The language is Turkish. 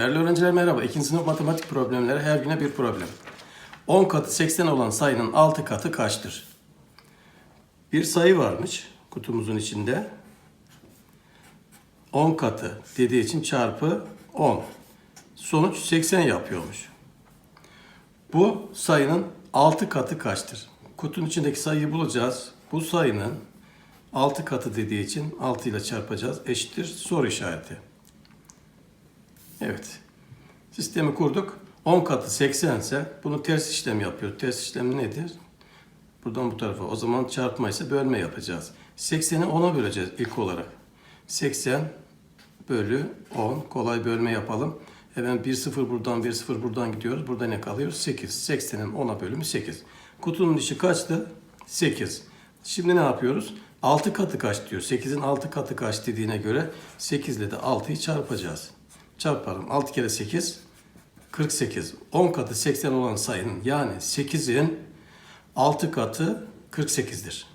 Değerli öğrenciler merhaba. İkinci sınıf matematik problemleri her güne bir problem. 10 katı 80 olan sayının 6 katı kaçtır? Bir sayı varmış kutumuzun içinde. 10 katı dediği için çarpı 10. Sonuç 80 yapıyormuş. Bu sayının 6 katı kaçtır? Kutunun içindeki sayıyı bulacağız. Bu sayının 6 katı dediği için 6 ile çarpacağız. Eşittir soru işareti. Evet. Sistemi kurduk. 10 katı 80 ise bunu ters işlem yapıyor. Ters işlem nedir? Buradan bu tarafa. O zaman çarpma ise bölme yapacağız. 80'i 10'a böleceğiz ilk olarak. 80 bölü 10. Kolay bölme yapalım. Hemen 1 0 buradan 1 0 buradan gidiyoruz. Burada ne kalıyor? 8. 80'in 10'a bölümü 8. Kutunun içi kaçtı? 8. Şimdi ne yapıyoruz? 6 katı kaç diyor. 8'in 6 katı kaç dediğine göre 8 ile de 6'yı çarpacağız. Çarparım. 6 kere 8 48. 10 katı 80 olan sayının yani 8'in 6 katı 48'dir.